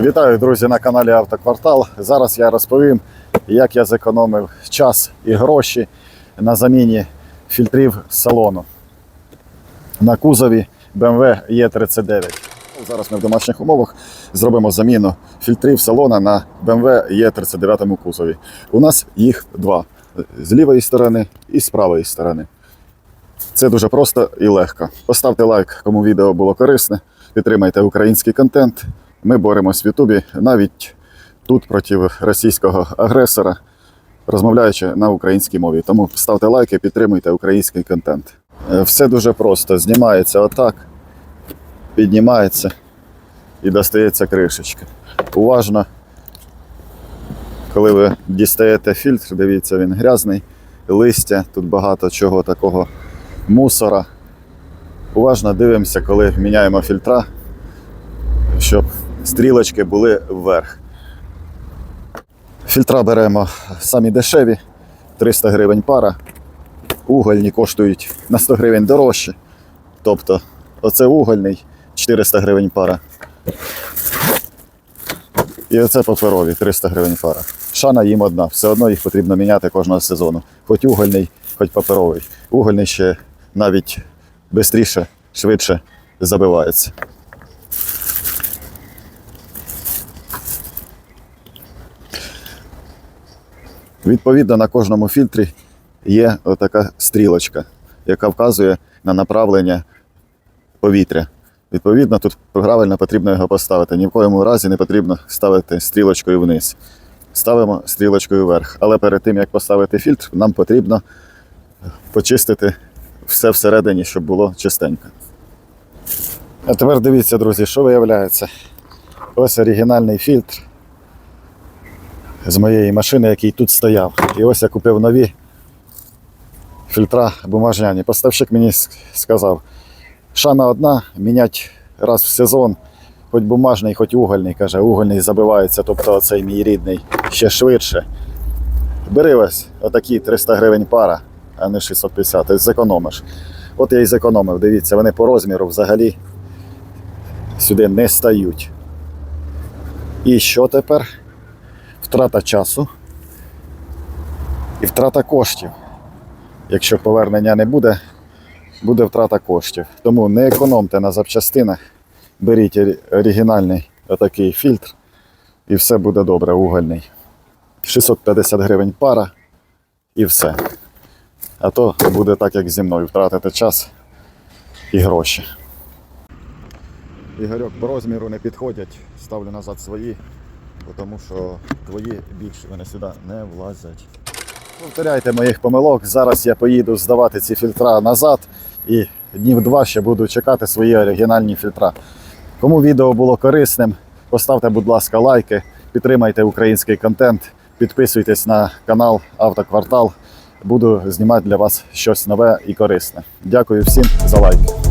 Вітаю, друзі, на каналі Автоквартал. Зараз я розповім, як я зекономив час і гроші на заміні фільтрів салону на кузові BMW E39. Зараз ми в домашніх умовах зробимо заміну фільтрів салона на BMW E39 кузові. У нас їх два: з лівої сторони і з правої сторони. Це дуже просто і легко. Поставте лайк, кому відео було корисне. Підтримайте український контент. Ми боремось в Ютубі навіть тут проти російського агресора, розмовляючи на українській мові. Тому ставте лайки, підтримуйте український контент. Е, Все дуже просто. Знімається отак, піднімається і достається кришечка. Уважно, коли ви дістаєте фільтр, дивіться, він грязний, листя, тут багато чого такого мусора. Уважно дивимося, коли міняємо фільтра, щоб стрілочки були вверх. Фільтра беремо самі дешеві, 300 гривень пара. Угольні коштують на 100 гривень дорожче. Тобто, оце угольний 400 гривень пара. І оце паперові 300 гривень пара. Шана їм одна, все одно їх потрібно міняти кожного сезону. Хоч угольний, хоч паперовий. Угольний ще навіть швидше, швидше забивається. Відповідно, на кожному фільтрі є така стрілочка, яка вказує на направлення повітря. Відповідно, тут правильно потрібно його поставити. Ні в коєму разі не потрібно ставити стрілочкою вниз. Ставимо стрілочкою вверх. Але перед тим, як поставити фільтр, нам потрібно почистити все всередині, щоб було чистенько. А тепер дивіться, друзі, що виявляється. Ось оригінальний фільтр з моєї машини, який тут стояв. І ось я купив нові фільтра бумажняні. Поставщик мені сказав, шана одна, мінять раз в сезон, хоч бумажний, хоч угольний. Каже, угольний забивається, тобто цей мій рідний ще швидше. Бери ось отакі 300 гривень пара, а не 650, ти зекономиш. От я і зекономив. Дивіться, вони по розміру взагалі сюди не стають. І що тепер? Втрата часу і втрата коштів. Якщо повернення не буде, буде втрата коштів. Тому не економте на запчастинах, беріть оригінальний отакий фільтр, і все буде добре, угольний. 650 гривень пара і все. А то буде так, як зі мною, втратите час і гроші. Ігорьок по розміру не підходять, ставлю назад свої, тому що твої більше вони сюди не влазять. Повторяйте моїх помилок. Зараз я поїду здавати ці фільтра назад і днів два ще буду чекати свої оригінальні фільтра. Кому відео було корисним, поставте, будь ласка, лайки, підтримайте український контент, підписуйтесь на канал Автоквартал. Буду знімати для вас щось нове і корисне. Дякую всім за лайки.